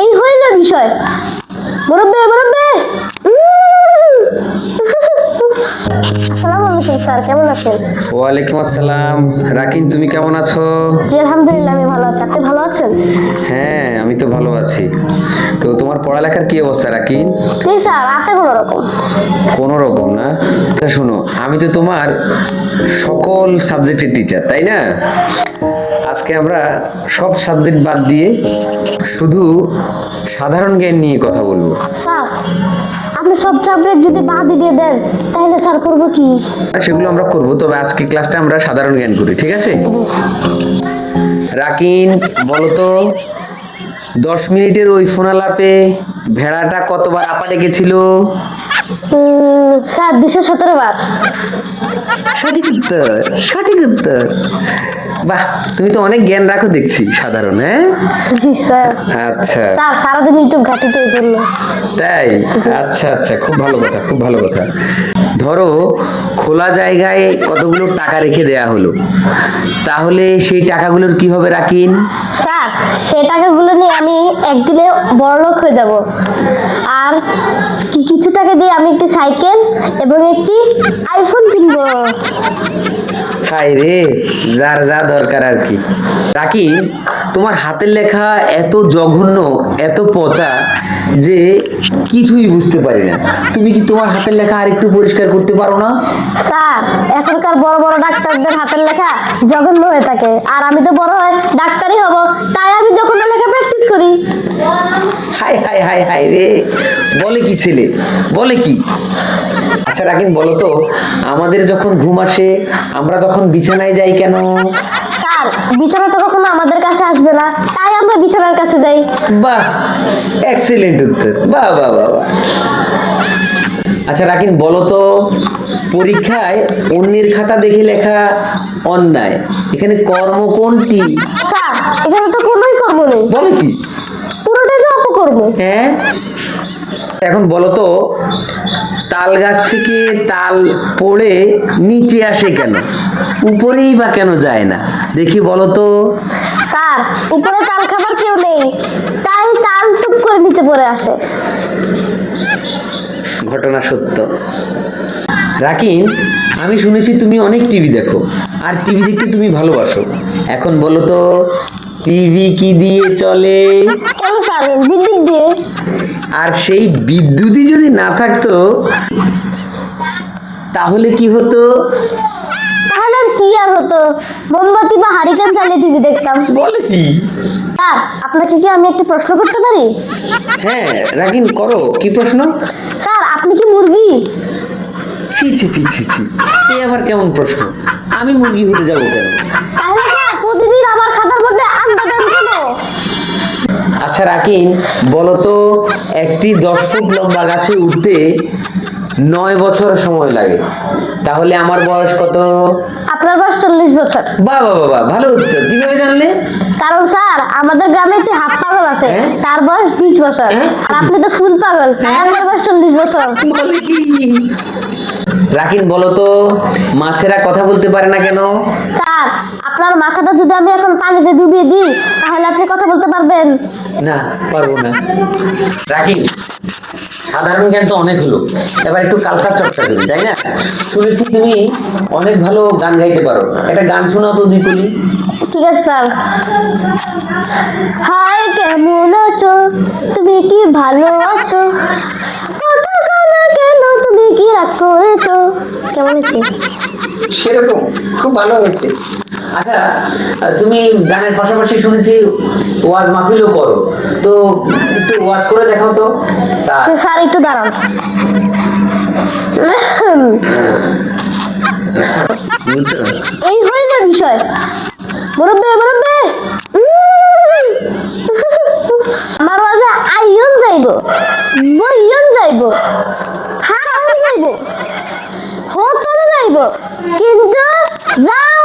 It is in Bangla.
এই হইল বিষয়। মুরব্বী মুরব্বী! আসসালামু আলাইকুম স্যার কেমন আছেন? ওয়ালাইকুম আসসালাম। রাকিন তুমি কেমন আছো? জি আলহামদুলিল্লাহ আমি ভালো আছি। আপনি ভালো আছেন? হ্যাঁ আমি তো ভালো আছি। তো তোমার পড়ালেখার কি অবস্থা রাকিন? জি স্যার আছে কোনো রকম? কোনো রকম না। তা শোনো আমি তো তোমার সকল সাবজেক্টের টিচার তাই না? আজকে আমরা সব সাবজেক্ট বাদ দিয়ে শুধু সাধারণ জ্ঞান নিয়ে কথা বলব। স্যার আপনি সব সাবজেক্ট যদি বাদ দিয়ে দেন তাহলে স্যার করব কি? সেগুলো আমরা করব তবে আজকে ক্লাসটা আমরা সাধারণ জ্ঞান করি ঠিক আছে? রাকিন বলো তো দশ মিনিটের ওই ফোনালাপে ভেড়াটা কতবার আপা ডেকেছিল? স্যার দুশো সতেরো বার। সঠিক উত্তর সঠিক উত্তর। বাহ তুমি তো অনেক জ্ঞান রাখো দেখছি সাধারণ হ্যাঁ? জি স্যার। আচ্ছা। স্যার সারাদিন ইউটিউব ঘাটিতে জন্য। তাই? আচ্ছা আচ্ছা খুব ভালো কথা খুব ভালো কথা। ধরো খোলা জায়গায় কতগুলো টাকা রেখে দেয়া হলো। তাহলে সেই টাকাগুলোর কি হবে রাকিন? স্যার সে টাকাগুলো নিয়ে আমি একদিনে বড় লোক হয়ে যাব। আর কি কিছু টাকা দিয়ে আমি একটি সাইকেল এবং একটি আইফোন কিনবো। হাই রে যার যা দরকার আর কি। রাকিন তোমার হাতের লেখা এত জঘন্য এত পচা যে কিছুই বুঝতে পারি না। তুমি কি তোমার হাতের লেখা আর একটু পরিষ্কার করতে পারো না? স্যার এখনকার বড় বড় ডাক্তারদের হাতের লেখা জঘন্য হয়ে থাকে। আর আমি তো বড় হয় ডাক্তারই হব তাই আমি যখন লেখা প্র্যাকটিস করি। হাই হাই হাই হাই রে। বলে কি ছেলে? বলে কি? আচ্ছা রাকিন বলো তো আমাদের যখন ঘুম আসে আমরা তখন বিছানায় যাই কেন? স্যার বিছানা তো কখনো আমাদের কাছে আসবে না তাই আমরা বিছানার কাছে যাই। বাহ এক্সিলেন্ট উত্তর বাহ বাহ বাহ বাহ। আচ্ছা রাকিন বলো তো পরীক্ষায় অন্যের খাতা দেখে লেখা অন্যায় এখানে কর্ম কোনটি? স্যার এখানে তো কোনোই কর্ম নেই। বলো কি? পুরোটাই তো অপকর্ম। হ্যাঁ? এখন বলো তো তাল গাছ থেকে তাল পড়ে নিচে আসে কেন? উপরেই বা কেন যায় না? দেখি বলো তো। স্যার উপরে তাল খাবার কেউ নেই। তাই তাল টুক করে নিচে পড়ে আসে। ঘটনা সত্য। রাকিন আমি শুনেছি তুমি অনেক টিভি দেখো আর টিভি দেখতে তুমি ভালোবাসো। এখন বলো তো টিভি কি দিয়ে চলে? কেন স্যার? বিদ্যুৎ দিয়ে। আর সেই বিদ্যুৎই যদি না থাকতো তাহলে কি হতো? তাহলে কি আর হতো? মোমবাতি বা হারিকেন চালিয়ে টিভি দেখতাম। বলে কি? স্যার আপনাকে কি আমি একটি প্রশ্ন করতে পারি? হ্যাঁ রাকিন করো। কি প্রশ্ন? স্যার আপনি কি মুরগি? ছি ছি ছি ছি ছি। এ আবার কেমন প্রশ্ন? আমি মুরগি হতে যাব কেন? তাহলে স্যার প্রতিদিন আমার খাতার মধ্যে আড্ডা দেন কেন? আচ্ছা রাকিন, বলতো একটি দশ ফুট লম্বা গাছে উঠতে নয় বছর সময় লাগে। তাহলে আমার বয়স কত? আপনার বয়স চল্লিশ বছর। বাহ বাহ বাহ ভালো উত্তর। কীভাবে জানলে? কারণ স্যার আমাদের গ্রামে একটি হাফ পাগল আছে। হ্যাঁ? তার বয়স বিশ বছর। হ্যাঁ? আর আপনি তো ফুল পাগল। তাই আপনার বয়স চল্লিশ বছর। রাকিন বলো তো মাছেরা কথা বলতে পারে না কেন? স্যার আপনার মাথাটা যদি আমি এখন পানিতে ডুবিয়ে দিই তাহলে আপনি কথা বলতে পারবেন? না পারব না। রাকিন সাধারণ জ্ঞান তো অনেক হলো। এবার একটু কালচার চর্চা করি তাই না? শুনেছি তুমি অনেক ভালো গান গাইতে পারো। একটা গান শোনাও তো দুই কলি ঠিক আছে স্যার। হাই কেমন আছো? তুমি কি ভালো আছো? কেন? তুমি কি রাগ করেছ? কেমন আছে? সেরকম খুব ভালো হয়েছে। আচ্ছা তুমি গানের পাশাপাশি শুনেছি ওয়াজ মাহফিলও করো। তো একটু ওয়াজ করে তো। স্যার। একটু এই বিষয়। মুরব্বী মুরব্বী! আমার মাঝে আইয়ন যাইব, বইয়ন যাইব, হারাম যাইব যাইব, কিন্তু যাওয়া